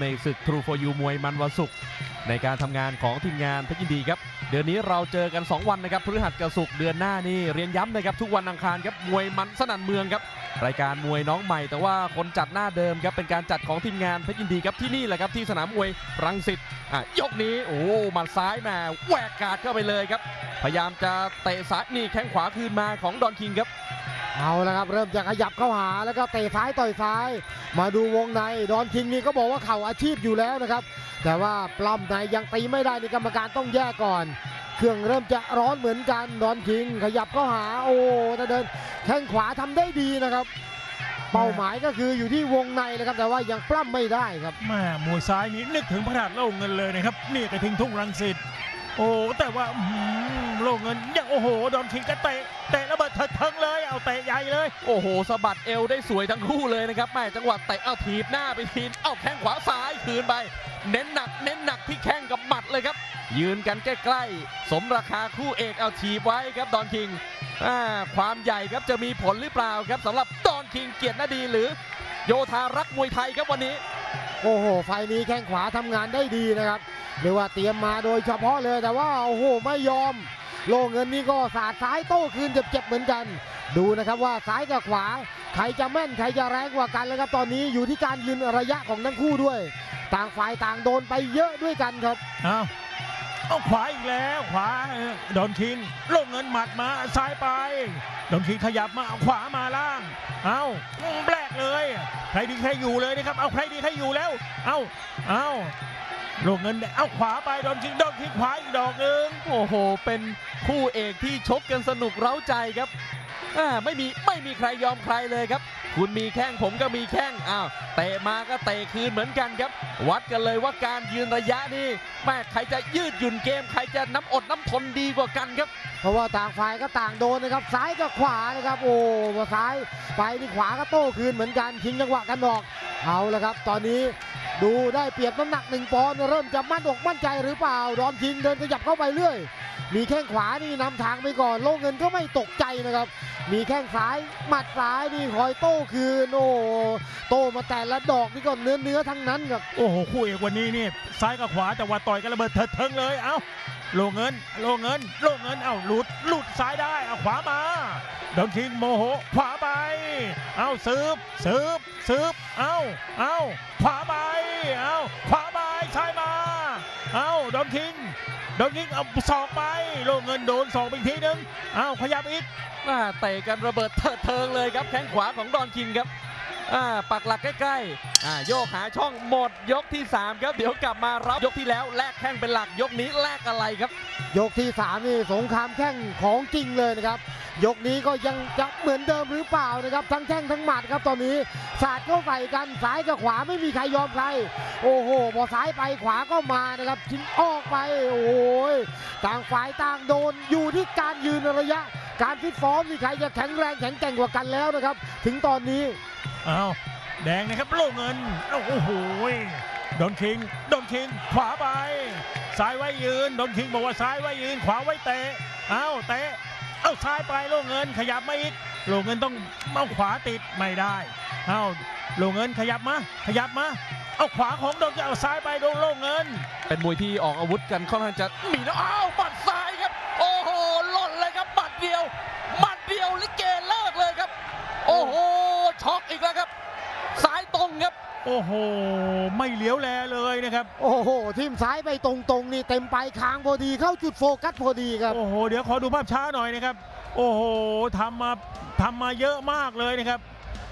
ในศึก True for You มวยมันวันศุกร์ในการทำงานของทีมงานเพชรยินดีครับ เดือนนี้เราเจอกัน 2 วันนะครับพฤหัสกับศุกร์เดือนหน้านี่เรียนย้ำนะครับทุกวันอังคารครับมวยมันสนั่นเมืองครับรายการมวยน้องใหม่ แต่ว่าคนจัดหน้าเดิมครับเป็นการจัดของทีมงานเพชรยินดีครับที่นี่แหละครับที่สนามมวยรังสิตอะยกนี้โอ้หมัดซ้ายมาแหวกกาดเข้าไปเลยครับ พยายามจะเตะซ้ายนี่แข้งขวาคืนมาของดอนคิงครับ เอาละครับเริ่มจะขยับเข้าหาแล้วก็เตะซ้ายต่อยซ้าย มาดูวงในดอนคิงนี่ก็บอกว่าเข่าอาชีพอยู่แล้วนะครับ แต่ว่าปล้ำในยังตีไม่ได้นี่กรรมการต้องแยกก่อน เครื่องเริ่มจะร้อนเหมือนกันดอนคิง ขยับเข้าหาโอ้แต่เดินแข้งขวาทำได้ดีนะครับ เป้าหมายก็คืออยู่ที่วงในนะครับ แต่ว่ายังปล้ำไม่ได้ครับแม่มวยซ้ายนี้นึกถึงพระธาตุโล่งเงินเลยนะครับนี่กระทิงทุ่งรังสิตโอ้แต่ว่าโล่งเงินยังโอ้โหดอนคิงก็เตะเตะระเบิดเถิดเทิงเลย เอาเตะใหญ่เลย โอ้โหสะบัดเอวได้สวยทั้งคู่เลยนะครับแม่จังหวะเตะเอาถีบหน้าไปทีเอาแข้งขวาซ้ายคืนไป เน้นหนัก เน้นหนักที่แข้งกับหมัดเลยครับ ยืนกันใกล้ๆสมราคาคู่เอกเอาถีบไว้ครับดอนคิงอ่าความใหญ่ครับจะมีผลหรือเปล่าครับสำหรับดอนคิงเกียรตินาดีหรือ โยธารักมวยไทยครับวันนี้ โอ้โห ไฟล์นี้แข้งขวาทำงานได้ดีนะครับเรียกว่าเตรียมมาโดยเฉพาะเลยแต่ว่าโอ้โหไม่ยอมโลเงินนี่ก็สาดซ้ายโต้คืนเจ็บๆเหมือนกัน ดูนะครับว่าซ้ายกับขวาใครจะแม่นใครจะแรงกว่ากันแล้วครับตอนนี้อยู่ที่การยืนระยะของทั้งคู่ด้วย ต่างฝ่ายต่างโดนไปเยอะด้วยกันครับเอาเอาขวาอีกแล้วขวาเออดอนคิงโล่งเงินหมัดมาซ้ายไปดอนคิงขยับมาเอาขวามาล่าง เอาแบกเลย ใครดีใครอยู่เลยนะครับ เอาใครดีใครอยู่แล้ว เอาเอาโล่งเงินเอาขวาไปดอนคิงดอนคิงขวาอีกดอกหนึ่งโอ้โห เป็นคู่เอกที่ชกกันสนุกเร้าใจครับอ่า ไม่มีไม่มีใครยอมใครเลยครับ คุณมีแข้งผมก็มีแข้งอ้าวเตะมาก็เตะคืนเหมือนกันครับ วัดกันเลยว่าการยืนระยะนี่แม่ใครจะยืดหยุ่นเกม ใครจะน้ำอดน้ำทนดีกว่ากันครับ เพราะว่าต่างฝ่ายก็ต่างโดนนะครับ ซ้ายกับขวานะครับ โอ้ซ้ายไปนี่ขวาก็โต้คืนเหมือนกันทิ้งจังหวะกันออกเอาละครับ ตอนนี้ดูได้เปรียบน้ำหนักหนึ่งปอนด์เริ่มจะมั่นอกมั่นใจหรือเปล่าดอนคิงเดินขยับเข้าไปเรื่อย มีแข้งขวานี่นำทางไปก่อนโล่เงินก็ไม่ตกใจนะครับ มีแข้งซ้ายหมัดซ้ายนี่คอยโต้คืนโอ้โต้มาแต่ละดอกนี่ก็เนื้อเนื้อทั้งนั้นครับโอ้โหคู่เอกวันนี้นี่ซ้ายกับขวาแต่ว่าต่อยกันระเบิดเถิดเทิงเลยเอาโลเงินโลเงินโลเงินเอาหลุดหลุดซ้ายได้เอาขวามาดอนคิงโมโหขวาไปเอาสืบสืบสืบเอาเอาขวาไปเอาขวาไปซ้ายมาเอาดอนคิง ดอนคิงเอาศอกไปโลเงินโดนศอกไปอีกทีนึงเอาขยับอีกอ่าเตะกันระเบิดเถิดเทิงเลยครับแข้งขวาของดอนคิงครับอ่าปักหลักใกล้ๆอ่าโยกหาช่องหมดยกที่ 3 ครับ เดี๋ยวกลับมารับยกที่แล้วแลกแข้งเป็นหลักยกนี้แลกอะไรครับ ยกที่ 3 นี่สงครามแข้งของจริงเลยนะครับ ยกนี้ก็ยังจะเหมือนเดิมหรือเปล่านะครับ ทั้งแข้งทั้งหมัดครับตอนนี้สาดเข้าใส่กันซ้ายกับขวาไม่มีใครยอมใคร โอ้โหพอซ้ายไปขวาก็มานะครับทิ้งออกไปโอ้โหต่างฝ่ายต่างโดนอยู่ที่การยืนระยะ การฟิตฟอร์มนี่ใครจะแข็งแรงแข็งแกร่งกว่ากันแล้วนะครับ ถึงตอนนี้เอาวแดงนะครับโล่เงินเอ้โอ้โดนคิงโดนคิงขวาไปซ้ายไว้ยืนโดนคิงบอกว่าซ้ายไว้ยืน ขวาไว้เตะเอาวเตะ เอาซ้ายไปโล่เงินขยับมาอีกโล่เงินต้องเอาขวาติดไม่ได้เอาโล่เงินขยับมาขยับมาเอาขวาของดอนคิงเอาซ้ายไปโดนโล่เงิน เป็นมวยที่ออกอาวุธกันค่อนข้างจะมีนะอ้าวบัดซ้ายครับ โอ้โหหล่นเลยครับบัดเดียวบัดเดียวลิเกเลิกเลยครับ โอ้โหช็อกอีกแล้วครับสายตรงครับ โอ้โห ไม่เหลียวแลเลยนะครับ โอ้โหทีมซ้ายไปตรงๆนี่เต็มไปคางพอดีเข้าจุดโฟกัสพอดีครับ โอ้โห เดี๋ยวขอดูภาพช้าหน่อยนะครับ โอ้โหทำมาทำมาเยอะมากเลยนะครับ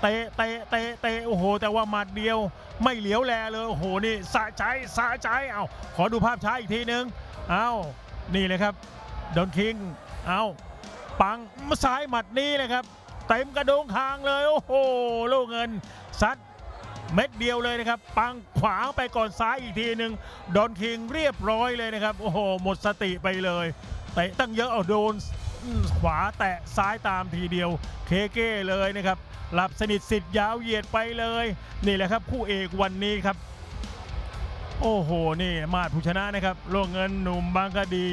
เตะเตะเตะเตะโอ้โห แต่ว่าหมัดเดียวไม่เหลียวแลเลยโอ้โหนี่สะใจสะใจเอาขอดูภาพช้าอีกทีนึงเอานี่เลยครับดอนคิงเอาปังซ้ายหมัดนี้เลยครับ เต็มกระโดงคางเลย โอ้โหโล่เงินซัด เม็ดเดียวเลยนะครับ ปังขวางไปก่อนซ้ายอีกทีหนึ่งดอนคิงเรียบร้อยเลยนะครับ โอ้โห หมดสติไปเลยเตะตั้งเยอะเอาโดนขวาแตะซ้ายตามทีเดียว เคเก้เลยนะครับ หลับสนิทสิทธิ์ยาวเหยียดไปเลย นี่แหละครับคู่เอกวันนี้ครับ โอ้โห นี่มาดผู้ชนะนะครับโลงเงินหนุ่มบางกะดี